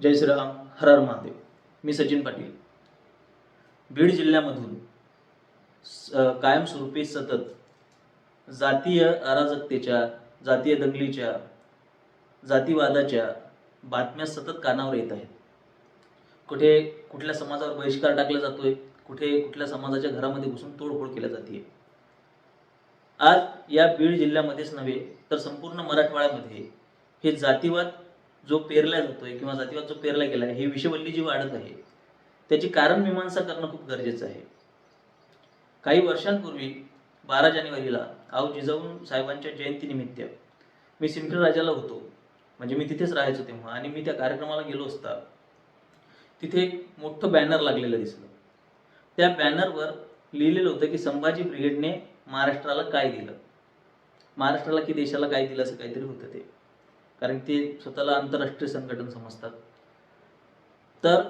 जय श्रीराम हर हर महादेव. मी सचिन पाटील. बीड जिल्ह्यामधून कायमस्वरूपी सतत जातीय अराजकतेच्या जातीय दंगलीच्या जातीवादाच्या बातम्या सतत कानावर येत आहेत. कुठे कुठल्या समाजावर बहिष्कार टाकला जातोय कुठे कुठल्या समाजाच्या घरामध्ये घुसून तोडफोड केल्या जाते आज या बीड जिल्ह्यामध्येच नव्हे तर संपूर्ण मराठवाड्यामध्ये हे जातीवाद जो पेरला जातोय किंवा जातीवाद जो पेरला गेला आहे हे विषवल्ली जी वाढत आहे. त्याची कारण मीमांसा करणं खूप गरजेचं आहे. काही वर्षांपूर्वी बारा जानेवारीला आऊ जिजाऊ साहेबांच्या जयंतीनिमित्त मी सिंदखेड राजाला होतो. म्हणजे मी तिथेच राहायचो तेव्हा आणि मी त्या कार्यक्रमाला गेलो असता तिथे एक मोठं बॅनर लागलेलं दिसलं. त्या बॅनरवर लिहिलेलं होतं की संभाजी ब्रिगेडने महाराष्ट्राला काय दिलं? महाराष्ट्राला की देशाला काय दिलं असं काहीतरी होतं ते. कारण ते स्वतःला आंतरराष्ट्रीय संघटन समजतात. तर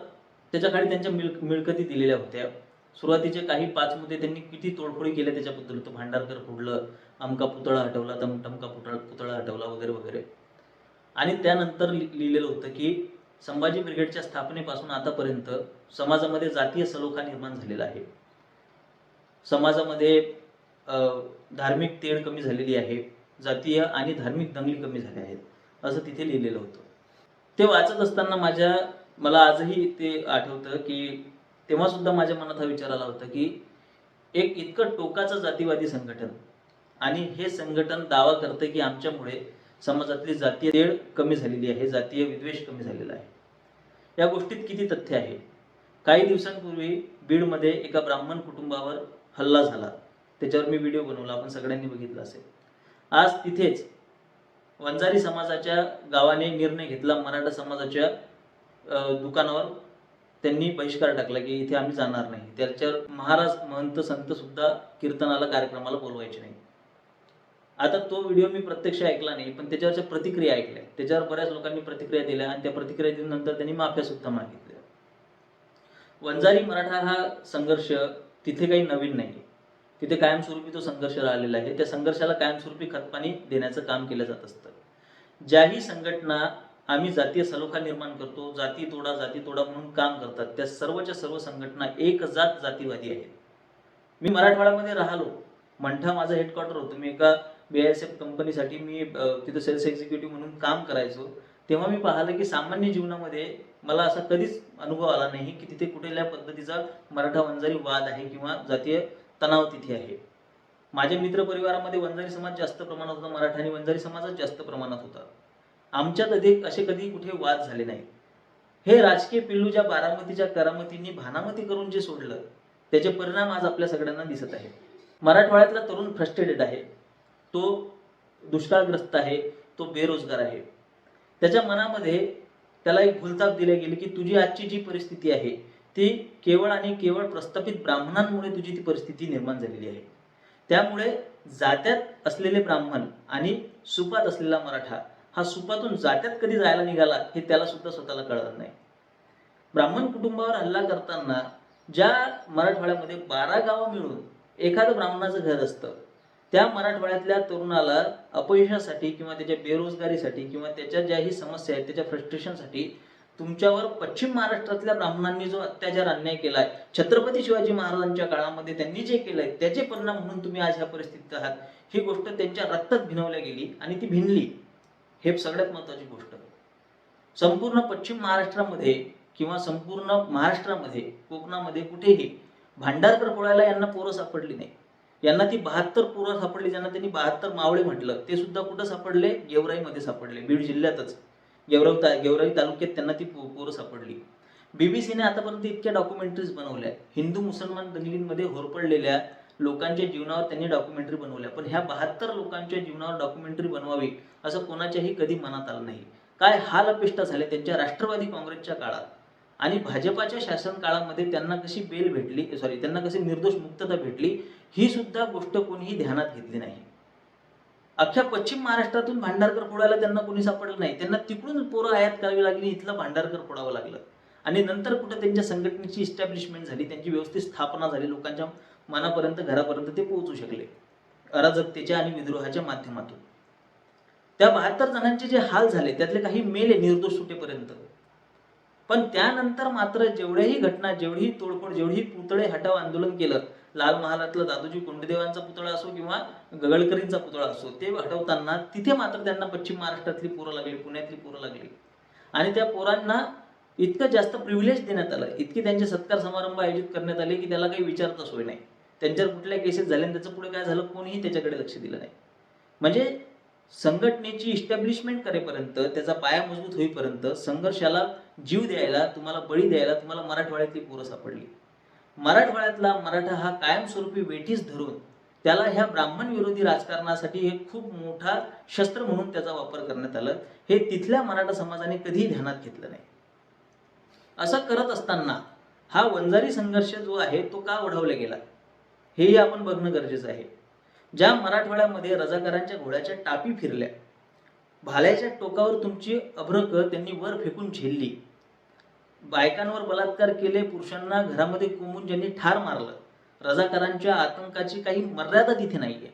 त्याच्याखाली त्यांच्या मिळ मिळकती दिलेल्या होत्या. सुरुवातीचे काही पाच मुद्दे त्यांनी किती तोडफोडी केल्या त्याच्याबद्दल? होतं भांडारकर फोडलं अमका पुतळा हटवला तम टमका पुतळा पुतळा हटवला वगैरे वगैरे. आणि त्यानंतर लि- लिहिलेलं होतं की संभाजी ब्रिगेडच्या स्थापनेपासून आतापर्यंत समाजामध्ये जातीय सलोखा निर्माण झालेला आहे. समाजामध्ये धार्मिक तेढ कमी झालेली आहे. जातीय आणि धार्मिक दंगली कमी झाल्या आहेत. असं तिथे लिहिलेलं होतं. ते वाचत असताना माझ्या मला आजही ते आठवतं की तेव्हा सुद्धा माझ्या मनात हा विचार आला होता की एक इतकं टोकाचं जातीवादी संघटन आणि हे संघटन दावा करतं की आमच्यामुळे समाजातली जातीय तेढ कमी झालेली आहे जातीय विद्वेष कमी झालेला आहे. या गोष्टीत किती तथ्य आहे? काही दिवसांपूर्वी बीडमध्ये एका ब्राह्मण कुटुंबावर हल्ला झाला. त्याच्यावर मी व्हिडिओ बनवला आपण सगळ्यांनी बघितला असेल. आज तिथेच वंजारी समाजाच्या गावाने निर्णय घेतला मराठा समाजाच्या दुकानावर त्यांनी बहिष्कार टाकला की इथे आम्ही जाणार नाही. त्याच्यावर महाराज महंत संत सुद्धा कीर्तनाला कार्यक्रमाला बोलवायचे नाही. आता तो व्हिडिओ मी प्रत्यक्ष ऐकला नाही पण त्याच्यावरच्या प्रतिक्रिया ऐकल्या. त्याच्यावर बऱ्याच लोकांनी प्रतिक्रिया दिल्या आणि त्या प्रतिक्रिया दिल्यानंतर त्यांनी माफ्या सुद्धा मागितल्या. वंजारी मराठा हा संघर्ष तिथे काही नवीन नाही तिथे कायमस्वरूपी तो संघर्ष राहिलेला आहे. त्या संघर्षाला कायमस्वरूपी खतपाणी देण्याचं काम केलं जात असतं. ज्याही संघटना आम्ही जातीय सलोखा निर्माण करतो जाती तोडा जाती तोडा म्हणून काम करतात त्या सर्वच्या सर्व संघटना एक जात जातीवादी आहेत. मी मराठवाड्यामध्ये राहिलो. मंठा माझं हेडक्वार्टर होतं. मी एका बी एस एफ कंपनीसाठी मी तिथं सेल्स एक्झिक्युटिव्ह म्हणून काम करायचो. तेव्हा मी पाहिलं की सामान्य जीवनामध्ये मला असा कधीच अनुभव आला नाही की तिथे कुठल्या पद्धतीचा मराठा वंजारी वाद आहे किंवा जातीय तणाव तिथे आहे. माझ्या मित्रपरिवारामध्ये वंजारी समाज जास्त प्रमाणात होता मराठा आणि वंजारी समाजात जास्त प्रमाणात होता. आमच्यात अधिक असे कधी कुठे वाद झाले नाही. हे राजकीय पिल्लू ज्या बारामतीच्या करामतींनी भानामती करून जे सोडलं त्याचे परिणाम आज आपल्या सगळ्यांना दिसत आहे मराठवाड्यातला तरुण फ्रस्ट्रेटेड आहे. तो दुष्काळग्रस्त आहे. तो बेरोजगार आहे. त्याच्या मनामध्ये त्याला एक भूलताप दिली गेली की तुझी आजची जी परिस्थिती आहे ती केवळ आणि केवळ प्रस्थापित ब्राह्मणांमुळे तुझी ती परिस्थिती निर्माण झालेली आहे. त्यामुळे जात्यात असलेले ब्राह्मण आणि सुपात असलेला मराठा हा सुपातून जात्यात कधी जायला निघाला हे त्याला सुद्धा स्वतःला कळत नाही. ब्राह्मण कुटुंबावर हल्ला करताना ज्या मराठवाड्यामध्ये बारा गावं मिळून एखादं ब्राह्मणाचं घर असतं त्या मराठवाड्यातल्या तरुणाला अपयशासाठी किंवा त्याच्या बेरोजगारीसाठी किंवा त्याच्या ज्याही समस्या आहेत त्याच्या फ्रस्ट्रेशनसाठी तुमच्यावर पश्चिम महाराष्ट्रातल्या ब्राह्मणांनी जो अत्याचार अन्याय केलाय छत्रपती शिवाजी महाराजांच्या काळामध्ये त्यांनी जे केलंय त्याचे परिणाम म्हणून तुम्ही आज ह्या परिस्थितीत आहात. ही गोष्ट त्यांच्या रक्तात भिनवल्या गेली आणि ती भिनली. हे सगळ्यात महत्वाची गोष्ट. संपूर्ण पश्चिम महाराष्ट्रामध्ये किंवा संपूर्ण महाराष्ट्रामध्ये कोकणामध्ये कुठेही भांडारकर पोळायला यांना पोरं सापडली नाही. यांना ती बहात्तर पोरं सापडली ज्यांना त्यांनी बहात्तर मावळे म्हटलं ते सुद्धा कुठं सापडले? गेवराईमध्ये सापडले बीड जिल्ह्यातच. गेवराई ता गेवराई तालुक्यात त्यांना ती पो- पोरं सापडली. बीबीसीने आतापर्यंत इतक्या डॉक्युमेंटरीज बनवल्या. हिंदू मुसलमान दंगलींमध्ये होरपडलेल्या लोकांच्या जीवनावर त्यांनी डॉक्युमेंटरी बनवल्या. पण ह्या बहात्तर लोकांच्या जीवनावर डॉक्युमेंटरी बनवावी असं कोणाच्याही कधी मनात आलं नाही. काय हाल अपेष्टा झाले त्यांच्या राष्ट्रवादी काँग्रेसच्या काळात? आणि भाजपाच्या शासन काळामध्ये त्यांना कशी बेल भेटली सॉरी त्यांना कशी निर्दोष मुक्तता भेटली ही सुद्धा गोष्ट कोणीही ध्यानात घेतली नाही. अख्ख्या पश्चिम महाराष्ट्रातून भांडारकर फोडायला त्यांना कोणी सापडलं नाही. त्यांना तिकडून पोरं आयात करावी लागली इथलं भांडारकर फोडावं लागलं. आणि नंतर कुठं त्यांच्या संघटनेची इस्टॅब्लिशमेंट झाली त्यांची व्यवस्थित स्थापना झाली लोकांच्या मनापर्यंत घरापर्यंत ते पोहोचू शकले. अराजकतेच्या आणि विद्रोहाच्या माध्यमातून. त्या बहात्तर जणांचे जे हाल झाले त्यातले काही मेले निर्दोष सुटेपर्यंत. पण त्यानंतर मात्र जेवढ्याही घटना जेवढी तोडफोड जेवढी पुतळे हटाव आंदोलन केलं लाल महालातलं दादोजी कोंडदेवांचा पुतळा असो किंवा गगळकरींचा पुतळा असो ते हटवताना तिथे मात्र त्यांना पश्चिम महाराष्ट्रातली पोरं लागली पुण्यातली पोरं लागली. आणि त्या पोरांना इतकं जास्त प्रिव्हिलेज देण्यात आलं इतकी त्यांचे सत्कार समारंभ आयोजित करण्यात आले की त्याला काही विचारता सोय नाही. त्यांच्यावर कुठल्या केसेस झाल्या आणि त्याचं पुढे काय झालं कोणीही त्याच्याकडे लक्ष दिलं नाही. म्हणजे संघटनेची इस्टॅब्लिशमेंट करेपर्यंत त्याचा पाया मजबूत होईपर्यंत संघर्षाला जीव द्यायला तुम्हाला बळी द्यायला तुम्हाला मराठवाड्यातली पोरं सापडली. मराठवाड्यातला मराठा हा कायमस्वरूपी वेठीस धरून त्याला ह्या ब्राह्मण विरोधी राजकारणासाठी हे खूप मोठा शस्त्र म्हणून त्याचा वापर करण्यात आलं. हे तिथल्या मराठा समाजाने कधीही ध्यानात घेतलं नाही. असं करत असताना हा वंजारी संघर्ष जो आहे तो का ओढवला गेला? हेही आपण बघणं गरजेचं आहे. ज्या मराठवाड्यामध्ये रजाकारांच्या घोड्याच्या टापी फिरल्या भाल्याच्या टोकावर तुमची अभ्रक त्यांनी वर फेकून झेलली बायकांवर बलात्कार केले पुरुषांना घरामध्ये कोंबून ज्यांनी ठार मारलं. रजाकारांच्या आतंकाची काही मर्यादा तिथे नाहीये.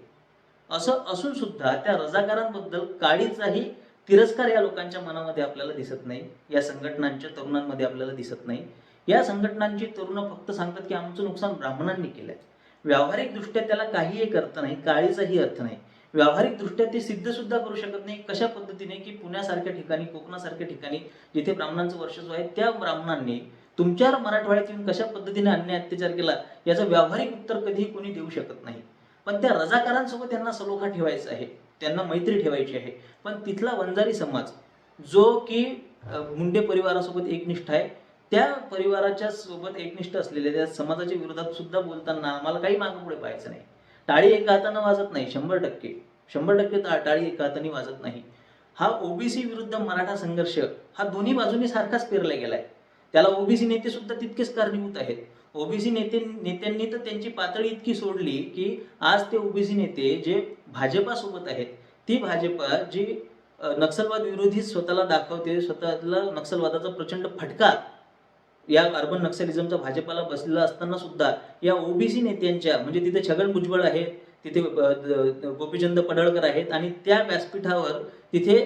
असं असून सुद्धा त्या रजाकारांबद्दल काळीचाही तिरस्कार या लोकांच्या मनामध्ये आपल्याला दिसत नाही. या संघटनांच्या तरुणांमध्ये आपल्याला दिसत नाही. या संघटनांची तरुण फक्त सांगतात की आमचं नुकसान ब्राह्मणांनी केलंय. व्यावहारिकदृष्ट्या त्याला काहीही एक अर्थ नाही काळीचाही अर्थ नाही. व्यावहारिक दृष्ट्या ते सिद्ध सुद्धा करू शकत नाही. कशा पद्धतीने? की पुण्यासारख्या ठिकाणी कोकणासारख्या ठिकाणी जिथे ब्राह्मणांचं वर्चस्व आहे त्या ब्राह्मणांनी तुमच्यावर मराठवाड्यात येऊन कशा पद्धतीने अन्याय अत्याचार केला याचं व्यावहारिक उत्तर कधीही कोणी देऊ शकत नाही. पण त्या रजाकारांसोबत त्यांना सलोखा ठेवायचा आहे. त्यांना मैत्री ठेवायची आहे. पण तिथला वंजारी समाज जो की मुंडे परिवारासोबत एकनिष्ठ आहे त्या परिवाराच्या सोबत एकनिष्ठ असलेल्या त्या समाजाच्या विरोधात सुद्धा बोलताना आम्हाला काही मागं पुढे पाहायचं नाही. टाळी एका हातानं वाजत नाही शंभर टक्के. शंभर टक्के टाळी एका हाताने वाजत नाही. हा ओबीसी विरुद्ध मराठा संघर्ष हा दोन्ही बाजूनी सारखाच पेरला गेलाय. त्याला ओबीसी नेते सुद्धा तितकेच कारणीभूत आहेत. ओबीसी नेते नेत्यांनी तर त्यांची पातळी इतकी सोडली की आज ते ओबीसी नेते जे भाजपासोबत आहेत ती भाजपा जी नक्षलवाद विरोधी स्वतःला दाखवते स्वतःला नक्षलवादाचा प्रचंड फटका या अर्बन नक्सलिझमचा भाजपाला बसलेला असताना सुद्धा या ओबीसी नेत्यांच्या म्हणजे तिथे छगन भुजबळ आहेत तिथे गोपीचंद पडळकर आहेत आणि त्या व्यासपीठावर तिथे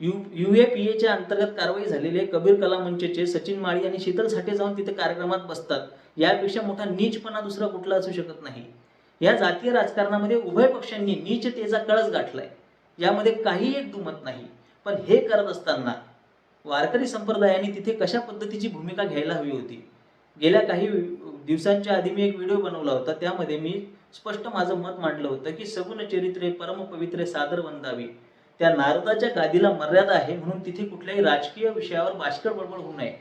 यू यू ए पी एच्या अंतर्गत कारवाई झालेले कबीर कला मंचचे सचिन माळी आणि शीतल साठे जाऊन तिथे कार्यक्रमात बसतात. यापेक्षा मोठा नीचपणा दुसरा कुठला असू शकत नाही. या जातीय राजकारणामध्ये उभय पक्षांनी नीचतेचा कळस गाठलाय. यामध्ये काही एक दुमत नाही. पण हे करत असताना वारकरी संप्रदायाने तिथे कशा पद्धतीची भूमिका घ्यायला हवी होती? गेल्या काही दिवसांच्या आधी मी एक व्हिडिओ बनवला होता त्यामध्ये मी स्पष्ट माझं मत मांडलं होतं की सगुण चरित्रे परमपवित्रे सादर वंदावी. त्या नारदाच्या गादीला मर्यादा आहे म्हणून तिथे कुठल्याही राजकीय विषयावर बाष्कळ बडबड होऊ नये.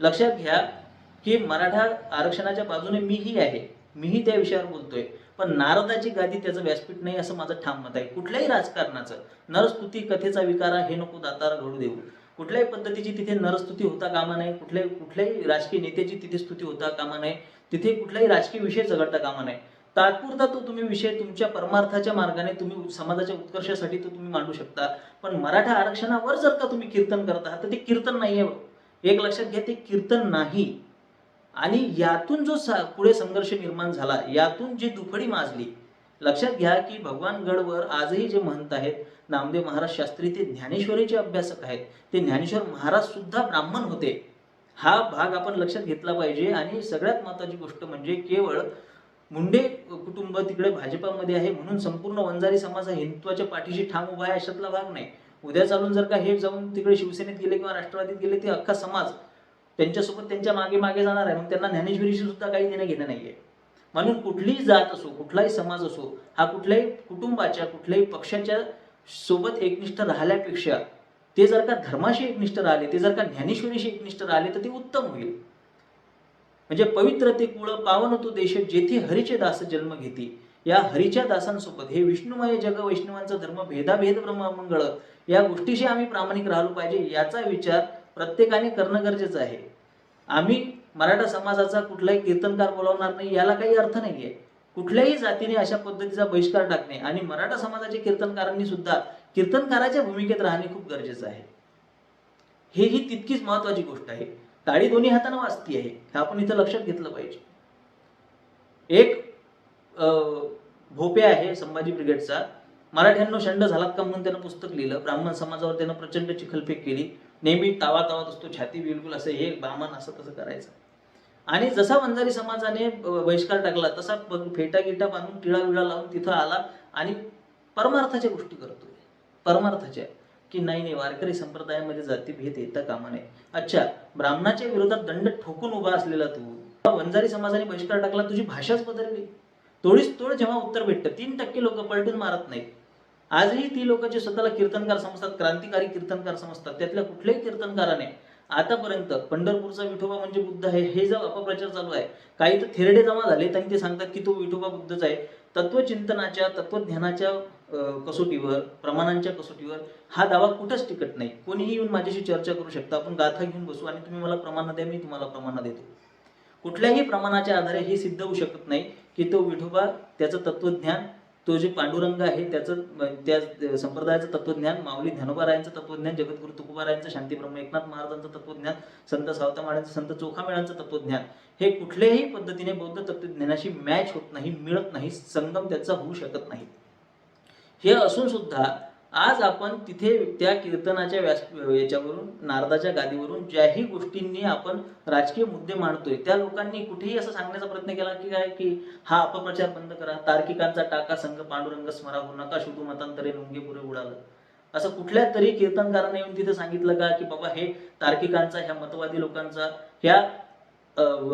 लक्षात घ्या की मराठा आरक्षणाच्या बाजूने मीही आहे. मीही त्या विषयावर बोलतोय. पण नारदाची गादी त्याचं व्यासपीठ नाही असं माझं ठाम मत आहे. कुठल्याही राजकारणाचं. नरस्तुती कथेचा विकारा हे नको दातार घडू देऊ. कुठल्याही पद्धतीची तिथे नरस्तुती होता कामा नये कुठल्याही कुठल्याही राजकीय नेत्याची तिथे स्तुती होता कामा नये तिथे कुठलाही राजकीय विषय झगडता कामा नये. तात्पुरता तो तुम्ही विषय तुमच्या परमार्थाच्या मार्गाने तुम्ही समाजाच्या उत्कर्षासाठी तो तुम्ही मांडू शकता. पण मराठा आरक्षणावर जर का तुम्ही कीर्तन करत आहात तर ते कीर्तन नाही आहे एक लक्षात घ्या ते कीर्तन नाही. आणि यातून जो सा- पुढे संघर्ष निर्माण झाला यातून जी दुफडी माजली लक्षात घ्या की भगवान गडवर आजही जे म्हणत आहेत नामदेव महाराज शास्त्री ते ज्ञानेश्वरीचे अभ्यासक आहेत. ते ज्ञानेश्वर महाराज सुद्धा ब्राह्मण होते. हा भाग आपण लक्षात घेतला पाहिजे आणि सगळ्यात महत्वाची गोष्ट म्हणजे केवळ मुंडे कुटुंब तिकडे भाजपामध्ये आहे म्हणून संपूर्ण वंजारी समाज हा हिंदुत्वाच्या पाठीशी ठाम उभा आहे अशातला भाग नाही. उद्या चालून जर का हे जाऊन तिकडे शिवसेनेत गेले किंवा राष्ट्रवादीत गेले ते अख्खा समाज त्यांच्यासोबत त्यांच्या मागे मागे जाणार आहे. मग त्यांना ज्ञानेश्वरीशी सुद्धा काही देणं घेणं नाहीये. म्हणून कुठलीही जात असो कुठलाही समाज असो हा कुठल्याही कुटुंबाच्या कुठल्याही पक्षाच्या सोबत एकनिष्ठ राहिल्यापेक्षा ते जर का धर्माशी एकनिष्ठ राहिले ते जर का ज्ञानेश्वरीशी एकनिष्ठ राहिले तर ते उत्तम होईल. म्हणजे पवित्र ते कुळ पावन तो देश जेथे हरीचे दास जन्म घेते या हरीच्या दासांसोबत हे विष्णुमय जग वैष्णवांचा धर्म भेदाभेद ब्रह्ममंगळ या गोष्टीशी आम्ही प्रामाणिक राहिलो पाहिजे याचा विचार प्रत्येकाने करणं गरजेचं आहे. आम्ही मराठा समाजाचा कुठलाही कीर्तनकार बोलावणार नाही याला काही अर्थ नाहीये. कुठल्याही जातीने अशा पद्धतीचा बहिष्कार टाकणे आणि मराठा समाजाच्या कीर्तनकारांनी सुद्धा कीर्तनकाराच्या भूमिकेत राहणे खूप गरजेचं आहे. हे ही तितकीच महत्वाची गोष्ट आहे. टाळी दोन्ही हाताने वाचती आहे हे आपण इथं लक्षात घेतलं पाहिजे. एक अं, भोपे आहे संभाजी ब्रिगेडचा. मराठ्यांनो शंड झालात का म्हणून त्यानं पुस्तक लिहिलं. ब्राह्मण समाजावर त्यानं प्रचंड चिखलफेक केली. नेहमी तावा तावात असतो छाती बिलकुल असं हे ब्राह्मण असं तसं करायचं. आणि जसा वंजारी समाजाने बहिष्कार टाकला तसा फेटा गिटा बांधून टिळा विळा लावून तिथं आला आणि परमार्थाच्या गोष्टी करतोय परमार्थाच्या की नाही नाही वारकरी संप्रदायामध्ये जातीभेद येता कामा नये. अच्छा ब्राह्मणाच्या विरोधात दंड ठोकून उभा असलेला तू वंजारी समाजाने बहिष्कार टाकला तुझी भाषाच बदलली. तोडीस तोड जेव्हा उत्तर भेटतं तीन टक्के लोक पलटून मारत नाहीत. आजही ती लोक जे स्वतःला कीर्तनकार समजतात क्रांतिकारी कीर्तनकार समजतात त्यातल्या कुठल्याही कीर्तनकाराने आतापर्यंत पंढरपूरचा विठोबा म्हणजे बुद्ध आहे हे जो अपप्रचार चालू आहे काही तर थेरडे जमा झाले आणि ते सांगतात की तो विठोबा बुद्धच आहे. तत्वचिंतनाच्या तत्वज्ञानाच्या कसोटीवर प्रमाणांच्या कसोटीवर हा दावा कुठंच टिकत नाही. कोणीही येऊन माझ्याशी चर्चा करू शकता. आपण गाथा घेऊन बसू आणि तुम्ही मला प्रमाण द्या मी तुम्हाला प्रमाण देतो. कुठल्याही प्रमाणाच्या आधारे हे सिद्ध होऊ शकत नाही की तो विठोबा त्याचं तत्वज्ञान तो जे पांडुरंग आहे त्याचं त्या संप्रदायाचं तत्वज्ञान माऊली ज्ञानोबारायांचं तत्वज्ञान जगद्गुरु तुकोबारायांचं शांतीब्रह्म एकनाथ महाराजांचं तत्वज्ञान संत सावतामाळ्यांचं संत चोखामेळांचं तत्वज्ञान हे कुठल्याही पद्धतीने बौद्ध तत्वज्ञानाशी मॅच होत नाही मिळत नाही संगम त्याचा होऊ शकत नाही. हे असून सुद्धा आज आपण तिथे त्या कीर्तनाच्या व्यास याच्यावरून नारदाच्या गादीवरून ज्याही गोष्टींनी आपण राजकीय मुद्दे मांडतोय त्या लोकांनी कुठेही असं सांगण्याचा प्रयत्न केला की काय की हा अपप्रचार बंद करा तार्किकांचा टाका संघ पांडुरंग स्मरा होऊ नका शुद्धू मतांतरे नुंगे पुरे उडालं. असं कुठल्या तरी कीर्तनकाराने येऊन तिथे सांगितलं का की बाबा हे तार्किकांचा ह्या मतवादी लोकांचा ह्या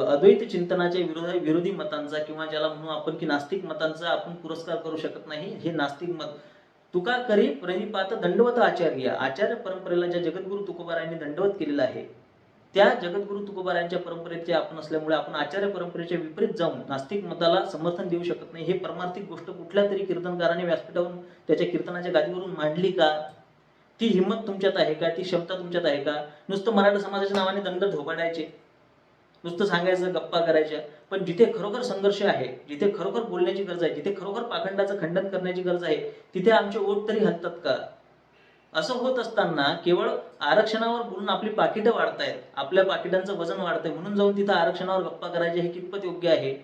अद्वैत चिंतनाच्या विरोधी विरोधी मतांचा किंवा ज्याला म्हणू आपण की नास्तिक मतांचा आपण पुरस्कार करू शकत नाही हे नास्तिक मत तुका करी प्रणिपात दंडवत आचार्य आचार्य परंपरेला ज्या जगद्गुरु तुकोबारायांनी दंडवत केलेला आहे त्या जगद्गुरु तुकोबारायांच्या परंपरेचे आपण असल्यामुळे आपण आचार्य परंपरेच्या विपरीत जाऊन नास्तिक मताला समर्थन देऊ शकत नाही. हे परमार्थिक गोष्ट कुठल्या तरी कीर्तनकाराने व्यासपीठावरून त्याच्या कीर्तनाच्या गादीवरून मांडली का? ती हिंमत तुमच्यात आहे का? ती क्षमता तुमच्यात आहे का? नुसतं मराठा समाजाच्या नावाने दंड धोपाडायचे नुसतं सांगायचं गप्पा करायच्या. पण जिथे खरोखर संघर्ष आहे जिथे खरोखर बोलण्याची गरज आहे जिथे खरोखर पाखंडाचं खंडन करण्याची गरज आहे तिथे आमचे ओट तरी हलतात का? असं होत असताना केवळ आरक्षणावर बोलून आपली पाकिटं वाढतायत आपल्या पाकिटांचं वजन वाढतंय म्हणून जाऊन तिथं आरक्षणावर गप्पा करायचे हे कितपत योग्य आहे?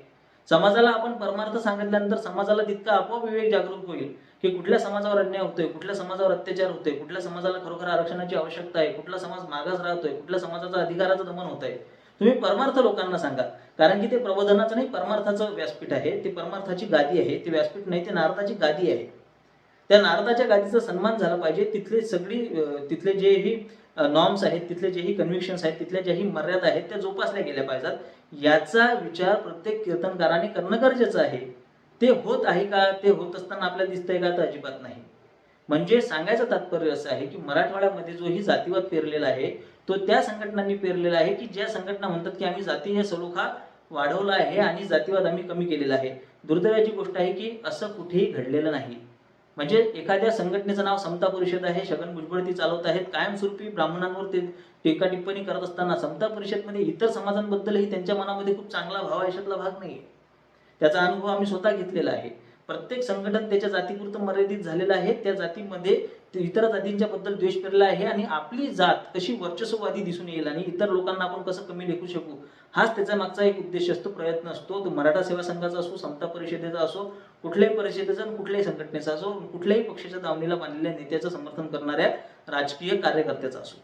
समाजाला आपण परमार्थ सांगितल्यानंतर समाजाला तितका आपोआप विवेक जागृत होईल की कुठल्या समाजावर अन्याय होतोय कुठल्या समाजावर अत्याचार होतोय कुठल्या समाजाला खरोखर आरक्षणाची आवश्यकता आहे कुठला समाज मागास राहतोय कुठल्या समाजाचा अधिकाराचं दमन होत आहे तुम्ही परमार्थ लोकांना सांगा. कारण की ते प्रबोधनाचं नाही परमार्थाचं व्यासपीठ आहे. ते परमार्थाची गादी आहे. ते व्यासपीठ नाही ते नारदाची गादी आहे. त्या नारदाच्या गादीचा सन्मान झाला पाहिजे. तिथले सगळी तिथले जेही नॉर्म्स आहेत तिथले जेही कन्व्हिक्शन्स आहेत तिथल्या ज्याही मर्यादा आहेत त्या जोपासल्या गेल्या पाहिजेत. याचा विचार प्रत्येक कीर्तनकाराने करणं गरजेचं आहे. ते होत आहे का? ते होत असताना आपल्याला दिसतंय का? तर अजिबात नाही. म्हणजे सांगायचं तात्पर्य असं आहे की मराठवाड्यामध्ये जो ही जातीवाद पेरलेला आहे तो त्या संघटनांनी पेरलेला आहे की ज्या संघटना म्हणतात की आम्ही जातीय सलोखा वाढवला आहे आणि जातीवाद आम्ही कमी केलेला आहे. दुर्दैवाची गोष्ट आहे की असं कुठेही घडलेलं नाही. म्हणजे एखाद्या संघटनेचं नाव समता परिषद आहे छगन भुजबळ ती चालवत आहेत कायमस्वरूपी ब्राह्मणांवर ते टीका टिप्पणी करत असताना समता परिषदमध्ये इतर समाजांबद्दलही त्यांच्या मनामध्ये खूप चांगला भाव आयुष्यातला याच्यातला भाग नाही त्याचा अनुभव आम्ही स्वतः घेतलेला आहे. प्रत्येक संघटन त्याच्या जातीपुरतं मर्यादित झालेलं आहे. त्या जातीमध्ये इतर जातींच्या बद्दल द्वेष पेरला आहे आणि आपली जात कशी वर्चस्ववादी दिसून येईल आणि इतर लोकांना आपण कसं कमी लेखू शकू? हाच त्याचा मागचा एक उद्देश असतो प्रयत्न असतो. तो मराठा सेवा संघाचा असो समता परिषदेचा असो कुठल्याही परिषदेचा आणि कुठल्याही संघटनेचा असो कुठल्याही पक्षाच्या दावणीला बांधलेल्या नेत्याचं समर्थन करणाऱ्या राजकीय कार्यकर्त्याचा असो.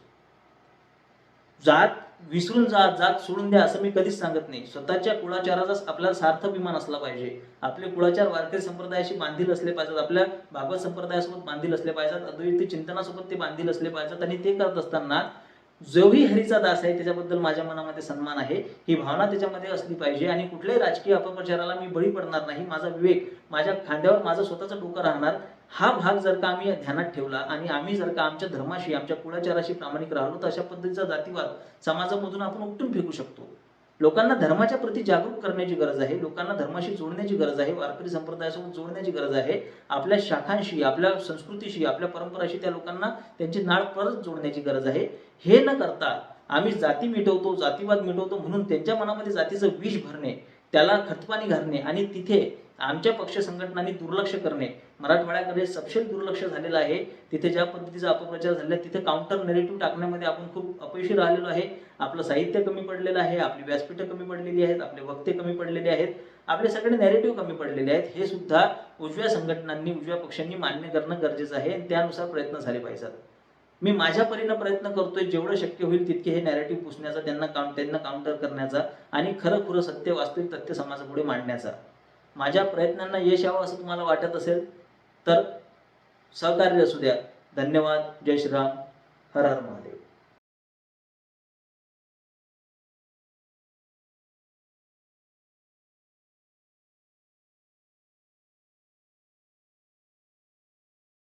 जात विसरून जा जात सोडून द्या असं मी कधीच सांगत नाही. स्वतःच्या कुळाचाराचा आपल्याला सार्थ अभिमान असला पाहिजे. आपले कुळाचार वारकरी संप्रदायाशी बांधील असले पाहिजेत. आपल्या भागवत संप्रदायासोबत बांधील असले पाहिजेत. अद्वैत चिंतनासोबत ते बांधील असले पाहिजेत. आणि ते करत असताना जोही हरीचा दास आहे त्याच्याबद्दल माझ्या मनामध्ये सन्मान आहे. ही भावना त्याच्यामध्ये असली पाहिजे. आणि कुठल्याही राजकीय अपप्रचाराला मी बळी पडणार नाही. माझा विवेक माझ्या खांद्यावर माझं स्वतःचं डोकं राहणार. हा भाग जर का आम्ही ध्यानात ठेवला आणि आम्ही जर का आमच्या धर्माशी आमच्या कुळाचाराशी प्रामाणिक राहिलो तर अशा पद्धतीचा जातीवाद समाजामधून आपण उपटून फेकू शकतो. लोकांना धर्माच्या प्रती जागरूक करण्याची गरज आहे लोकांना धर्माशी जोडण्याची गरज आहे वारकरी संप्रदायासोबत जोडण्याची गरज आहे. आपल्या शाखांशी आपल्या संस्कृतीशी आपल्या परंपराशी त्या लोकांना त्यांची नाळ परत जोडण्याची गरज आहे. हे न करता आम्ही जाती मिटवतो जातीवाद मिटवतो म्हणून त्यांच्या मनामध्ये जातीचं विष भरणे त्याला खतपाणी घालणे आणि तिथे आमच्या पक्ष संघटनांनी दुर्लक्ष करणे मराठवाड्याकडे सपशेल दुर्लक्ष झालेलं आहे. तिथे ज्या पद्धतीचा अपप्रचार झालेला तिथे काउंटर नेरेटिव्ह टाकण्यामध्ये आपण खूप अपयशी राहिलेलो आहे. आपलं साहित्य कमी पडलेलं आहे आपली व्यासपीठं कमी पडलेली आहेत आपले वक्ते कमी पडलेले आहेत. आपले सगळे नॅरेटिव्ह कमी पडलेले आहेत. हे सुद्धा उजव्या संघटनांनी उजव्या पक्षांनी मान्य करणं गरजेचं आहे आणि त्यानुसार प्रयत्न झाले पाहिजेत. मी माझ्या परीनं प्रयत्न करतोय जेवढं शक्य होईल तितके हे नॅरेटिव्ह पुसण्याचा त्यांना काउंट त्यांना काउंटर करण्याचा आणि खरं खुरं सत्य वास्तविक तथ्य समाजापुढे मांडण्याचा. माझ्या प्रयत्नांना यश यावं असं तुम्हाला वाटत असेल? तर सहकार्य असू द्या. धन्यवाद. जय श्रीराम. हर हर महादेव.